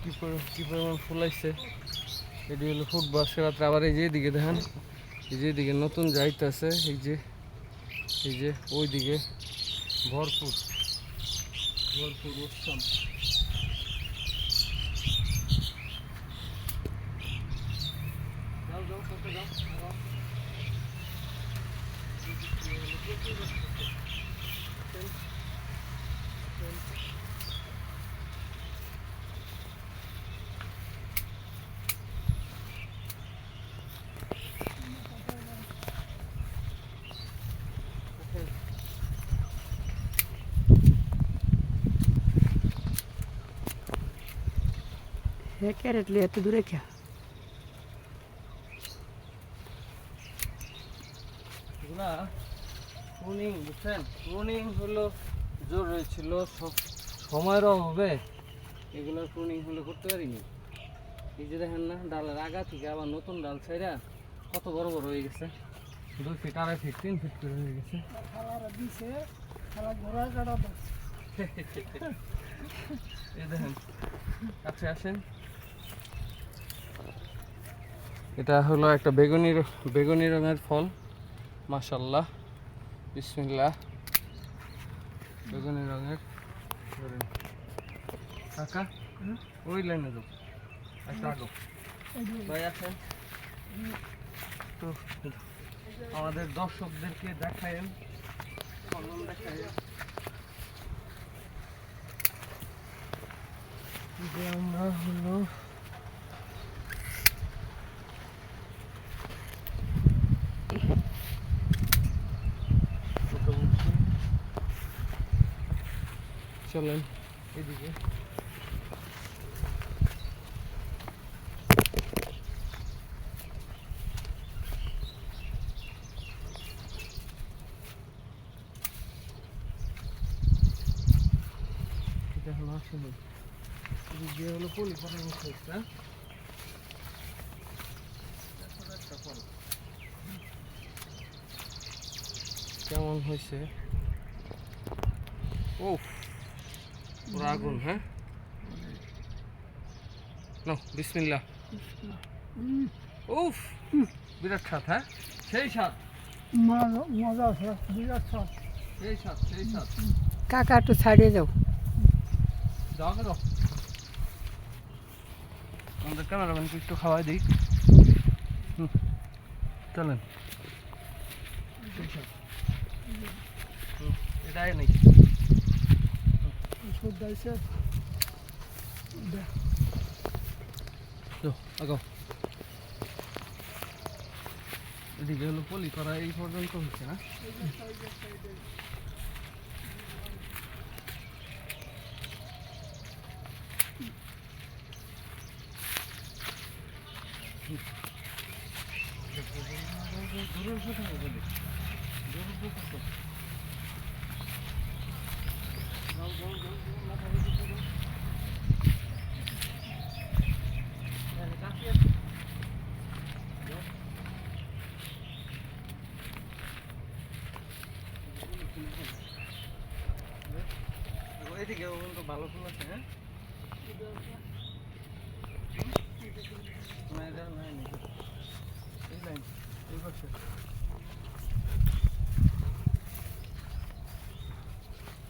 কি পরি- কি পরিমাণ ফুল আসছে এটি হলো ফুটবল রাত্রে আবার এই যে এদিকে দেখেন, এই যে এদিকে নতুন যাইতেছে, এই যে এই যে ওই দিকে ভরপুর ভরপুর উৎসব। যাও যাও করতে যাও। হ্যাঁ ক্যারেট লিয়ে এত দূরে কে রুনিং বুঝছেন? রুনিং হলো জরুরি ছিল সব সময়ের অভাবে এগুলোর প্রুনিং করতে পারিনি। এই দেখেন না, ডালের আগা থেকে আবার নতুন ডাল ছাইরা কত বড় বড় হয়ে গেছে। দুই ফিট আড়াই ফিট তিন হয়ে গেছে। এই দেখেন কাছে আসেন। এটা হলো একটা বেগুনি বেগুনি রঙের ফল। মাশাল্লাহ বিসমিল্লাহ। বেগুনি রঙের ওই একটা তো, আমাদের দর্শকদেরকে দেখায় ফলন দেখায়েন। যে আমরা হলো চলেন। এদিকে। এটা হলো আসলে এদিক দিয়ে হলো পলি করার মতো একটা। ছোট একটা ফল। কেমন হয়েছে? ও পুরো আগুন হ্যাঁ? নাও বিসমিল্লাহ। উফ বিরাট স্বাদ হ্যাঁ? সেই স্বাদ। মজা আছে বিরাট সব সেই স্বাদ সেই স্বাদ। কাকা একটু ছাড়িয়ে যাও। যাও কে যাও আমাদের ক্যামেরাম্যানকে একটু খাওয়াই দিই। হুম, চলেন। এটাই নেই। যাও আগাও এদিকে হলো পলি করা এই পর্যন্ত হচ্ছে না দূরের কোথায় বলি দূরের কোথায় যাও যাও যাও যাও, মাথা বেশি করো। হ্যাঁ, কাছে আসো। যাও। দেখো, এদিকে কিন্তু ভালো ফুল আছে হ্যাঁ? না এটা নাই এই লাইন এই পাশে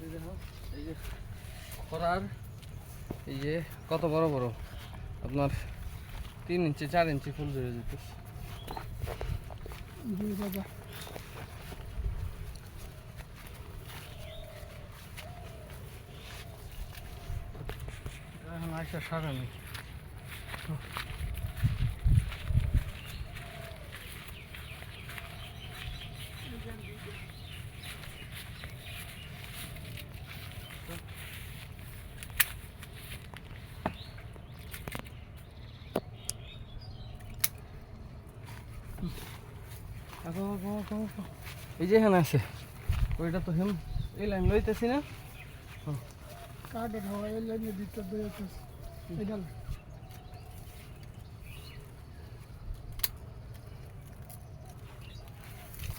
এই দেখো এই যে করার এই যে কত বড় বড়? আপনার তিন ইঞ্চি, চার ইঞ্চি ফুল ধরে যেতে এখন আইসা সারা এই যে এখানে আছে ওইটা তো হেম এই লাইন লইতেছি না? কাঠ হওয়া এই লাইনের ভিতর দিয়ে এটা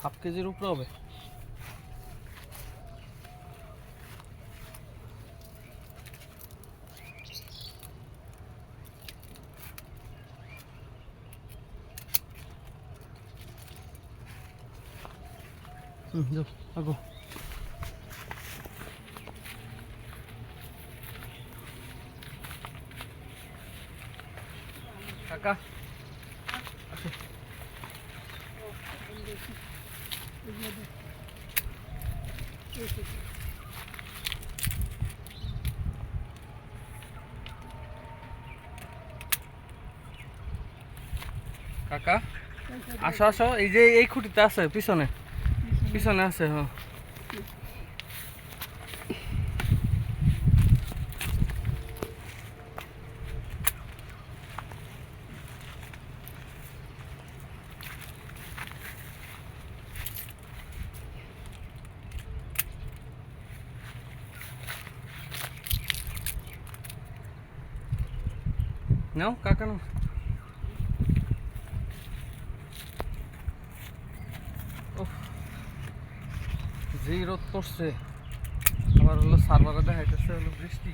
হাফ কেজির উপরে হবে? কাকা কাকা আসো আসো এই যে এই খুঁটিতে আছে পিছনে। পিছনে আছে হ্যাঁ নাও কাকা নাও যেই রোদ পড়ছে আবার হলো সার্ভারে দেখাইতেছে হলো বৃষ্টি।